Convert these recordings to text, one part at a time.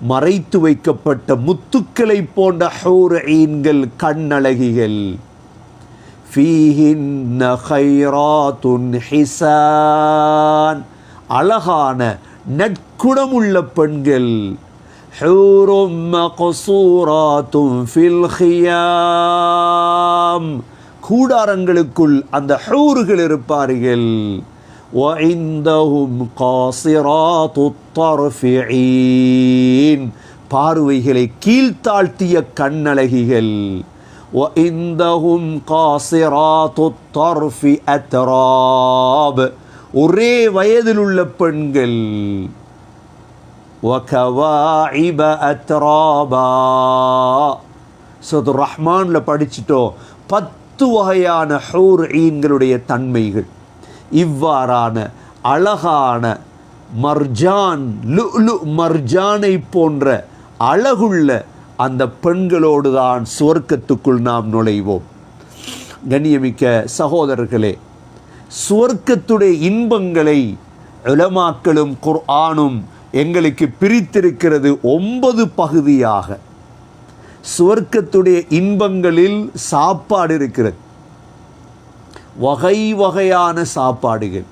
மறைத்து வைக்கப்பட்ட முத்துக்களை போன்ற ஹூரீன்கள் கண்ணழகிகள். ஃபீஹின்ன ஹைராத்துன் ஹிசான். அழகான நற்குணமுள்ள பெண்கள். ஃபில் கூடாரங்களுக்குள் அந்த ஹூர்கள் இருப்பார்கள். وعندهم قاصرات الطرف عين பார்வைகளை கீழ்த்தாழ்த்திய கண்ணழகிகள் وعندهم قاصرات الطرف أتراب ஒரே வயதில் உள்ள பெண்கள் وكواعب أترابا சது ரஹ்மானில் படிச்சிட்டோம் பத்து வகையான ஹூர் ஈன்களுடைய தன்மைகள் இவ்வாறான அழகான மர்ஜான் லு மர்ஜானை போன்ற அழகுள்ள அந்த பெண்களோடு தான் சுவர்க்கத்துக்குள் நாம் நுழைவோம். கண்ணியமிக்க சகோதரர்களே சுவர்க்கத்துடைய இன்பங்களை உலமாக்களும் குர்ஆனும் எங்களுக்கு பிரித்திருக்கிறது ஒன்பது பகுதியாக. சுவர்க்கத்துடைய இன்பங்களில் சாப்பாடு இருக்கிறது. வகை வகையான சாப்பாடுகள்.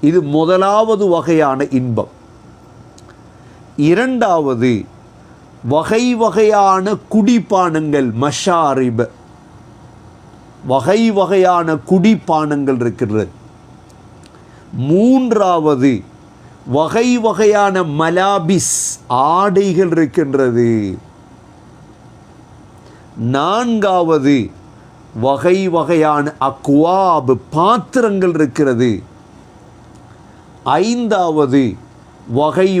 இது முதலாவது வகையான இன்பம். இரண்டாவது வகை வகையான குடிப்பானங்கள் மஷாரிப. வகை வகையான குடிப்பானங்கள் இருக்கிறது. மூன்றாவது வகை வகையான மலாபிஸ் ஆடைகள் இருக்கின்றது. நான்காவது வகை வகையான அக்வாப் பாத்திரங்கள் இருக்கிறது. ஐந்தாவது வகை வகை